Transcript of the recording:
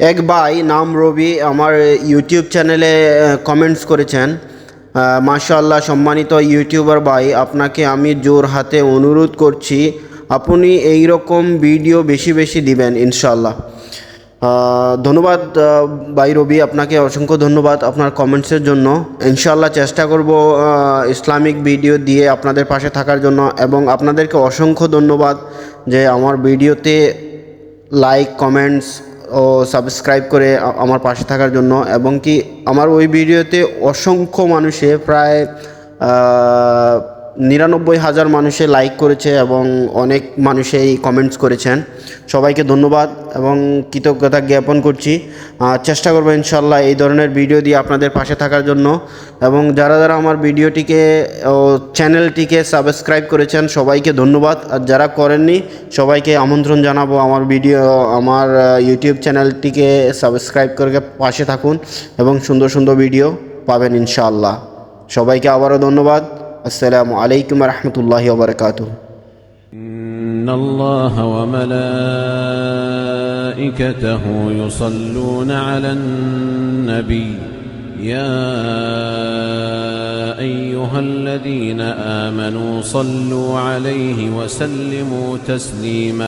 এক ভাই নাম রবি, আমার ইউটিউব চ্যানেলে কমেন্টস করেছেন। মাশাল্লাহ সম্মানিত ইউটিউবার ভাই, আপনাকে আমি জোর হাতে অনুরোধ করছি, আপনি এই রকম ভিডিও বেশি বেশি দিবেন ইনশাল্লাহ ধন্যবাদ ভাই রবি, আপনাকে অসংখ্য ধন্যবাদ আপনার কমেন্টসের জন্য। ইনশাল্লাহ চেষ্টা করব ইসলামিক ভিডিও দিয়ে আপনাদের পাশে থাকার জন্য, এবং আপনাদেরকে অসংখ্য ধন্যবাদ যে আমার ভিডিওতে লাইক কমেন্টস ও সাবস্ক্রাইব করে আমার পাশে থাকার জন্য এবং কি আমার ওই ভিডিওতে অসংখ্য মানুষে প্রায় নিরানব্বই হাজার মানুষে লাইক করেছে এবং অনেক মানুষেই কমেন্টস করেছেন। সবাইকে ধন্যবাদ এবং কৃতজ্ঞতা জ্ঞাপন করছি। চেষ্টা করব ইনশাল্লাহ এই ধরনের ভিডিও দিয়ে আপনাদের পাশে থাকার জন্য এবং যারা যারা আমার ভিডিওটিকে ও চ্যানেলটিকে সাবস্ক্রাইব করেছেন, সবাইকে ধন্যবাদ। আর যারা করেননি, সবাইকে আমন্ত্রণ জানাব আমার ভিডিও আমার ইউটিউব চ্যানেলটিকে সাবস্ক্রাইব করে পাশে থাকুন এবং সুন্দর সুন্দর ভিডিও পাবেন ইনশাআল্লাহ। সবাইকে আবারও ধন্যবাদ। السلام عليكم ورحمة الله وبركاته. إن الله وملائكته يصلون على النبي. يا أيها الذين آمنوا صلوا عليه وسلموا تسليما.